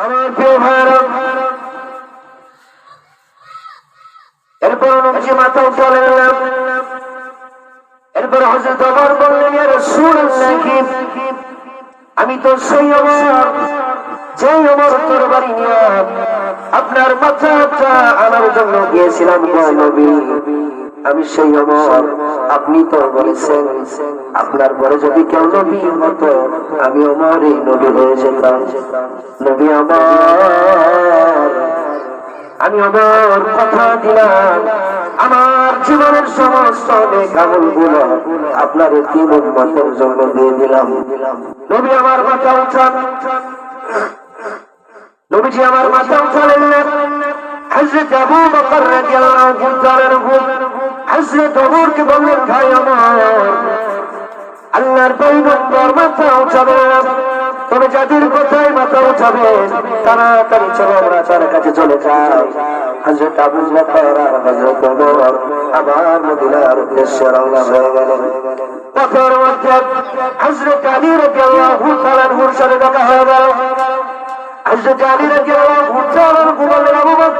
আমার প্রিয় ভাইরা এরপর নবীজি মাথা উঠালেন এরপর বললেন আমি তো সেই আমার যেই আমার তরবারি নিয়ে আপনার মাথাটা আনার জন্য গিয়েছিলাম নবী। আমি সেই আমার আপনি তো বলেছেন, আপনার পরে যদি কেউ নবী হতো আমি আমার এই নবী হয়ে যেতাম। নবী আমার, আমি আমার কথা দিলাম। আমার জীবনের সমস্ত আমলগুলো আপনার তিন উন্মতের জন্য দিয়ে দিলাম। নবী আমার মাথা উঠান নবীজি আমার মাথা উঠালেন না হজরত আবু বকর রাদিয়াল্লাহু তাআলা হজরত ওমরকে বললেন, ভাই আমার, আল্লাহর পয়গম্বর মাথা উঠাবে তবে যাদের কথায় মাথা উঠাবে, তাড়াতাড়ি চলো, আমরা তার কাছে চলে যাই। হজরত আবু বকর হজরত ওমর মদিনার উদ্দেশ্যে রওনা হয়ে গেলেন পথের মধ্যে হজরত আলী রাদিয়াল্লাহু তাআলার সাথে দেখা হয়ে গেল। হজরত আলী রাদিয়াল্লাহু তাআলার আবু বকর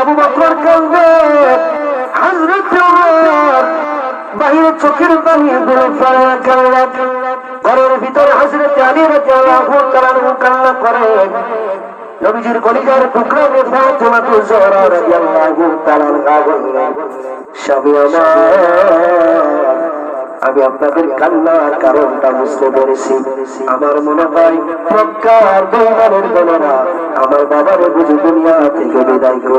আবু বকর কাঁদবে বাইরে চোখের পানি ঘরের ভিতরে হযরত আলী তাআলা কান্না করে। নবীজির কলিজার টুকরো ফাতিমা জোহরা রাদিয়াল্লাহু স্বামী আমার, আমি আপনাদের কান্নার কারণটা বুঝতে পেরেছি। আমার মনে হয় দলেরা আমার বাবার বুঝে দুনিয়া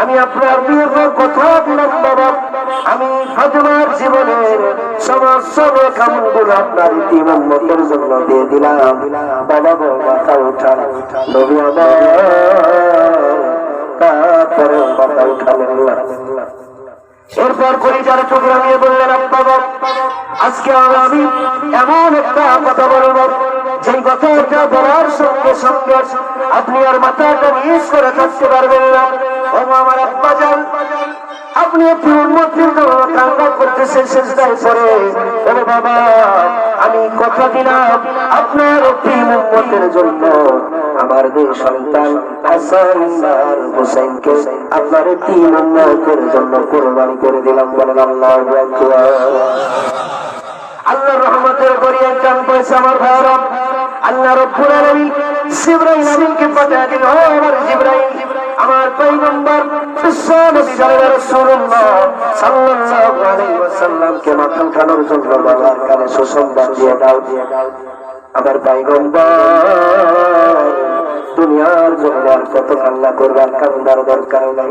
আমি আপনার বিয়ের কথা দিলাম, বাবা। আমি ফাতেমার জীবনের সমস্ত কামগুলো আপনার ইতিমন্মতের জন্য দিয়ে দিলাম। বাবা গো, মাথা উঠান। নবী আমার তারপরে মাথা উঠালেন না। এরপর কলিজার টুকরা নিয়ে বললেন, আব্বা আজকে আমি এমন একটা কথা বলব, যেই কথাটা বলার সঙ্গে সঙ্গে আপনি আর মাথাটা মিস করে থাকতে পারবেন না। আপনি একটি উন্নতির জন্য কান্না করতেছেন শেষদায় পরে বাবা, আমি কথা দিলাম আপনার একটি উন্নতির জন্য। আমার দুই সন্তান হাসান আর হুসাইনকে আপনার তিন উন্নতের জন্য কোরবানি করে দিলাম বলেন আল্লাহ আল্লাহ রহমতের চান পয়সা আমার আল্লাহ রব্বুল পাঠিয়ে দিল। আমার আমার পয়গম্বর বিশ্বনবী জালাল রাসূলুল্লাহ খানোর জন্য কানে সুসংবাদ দিয়ে দাও। আমার দুনিয়ার জন্য আর কত কান্না করবার কান্দার দরকার নাই।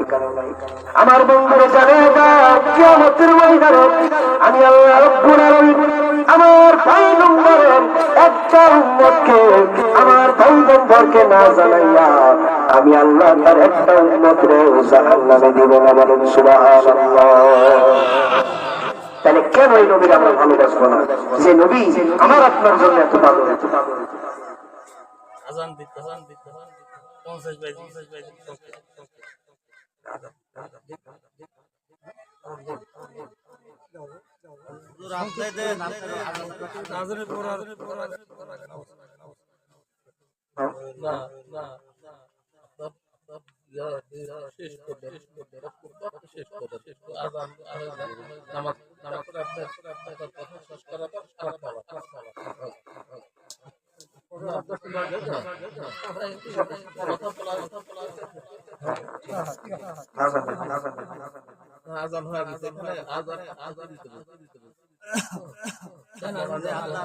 আমার বন্ধুরে জানে আমি আল্লাহ আমার পয়গম্বরের একটা উম্মতকে আমার পয়গম্বরকে না জানাইয়া আমি আল্লাহ তার একটা উম্মত রে জাহান্নামে দিব না বলেন সুবহানাল্লাহ। তাহলে কেন এই নবীর আমরা ভালোবাসবো না? যে নবী আমার আপনার জন্য এত ভালো। এত ভালো আজান দিতে আজান দিতে আজান দিতে পঞ্চাশ বাইশ পঞ্চাশ বাইশ নাজরে পড়ার না না শেষ করবে শেষ করবে শেষ করবে আজান নামাজ আপনার আপনার কথা শেষ করার পর আজান হয়ে গেছে। আজান আজান দিতে আজান,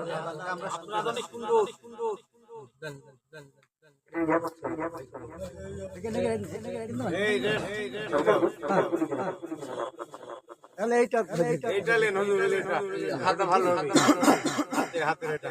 আমরা আজান সুন্দর এইটা এইটা হাতে ভালো হাতে হাতে এটা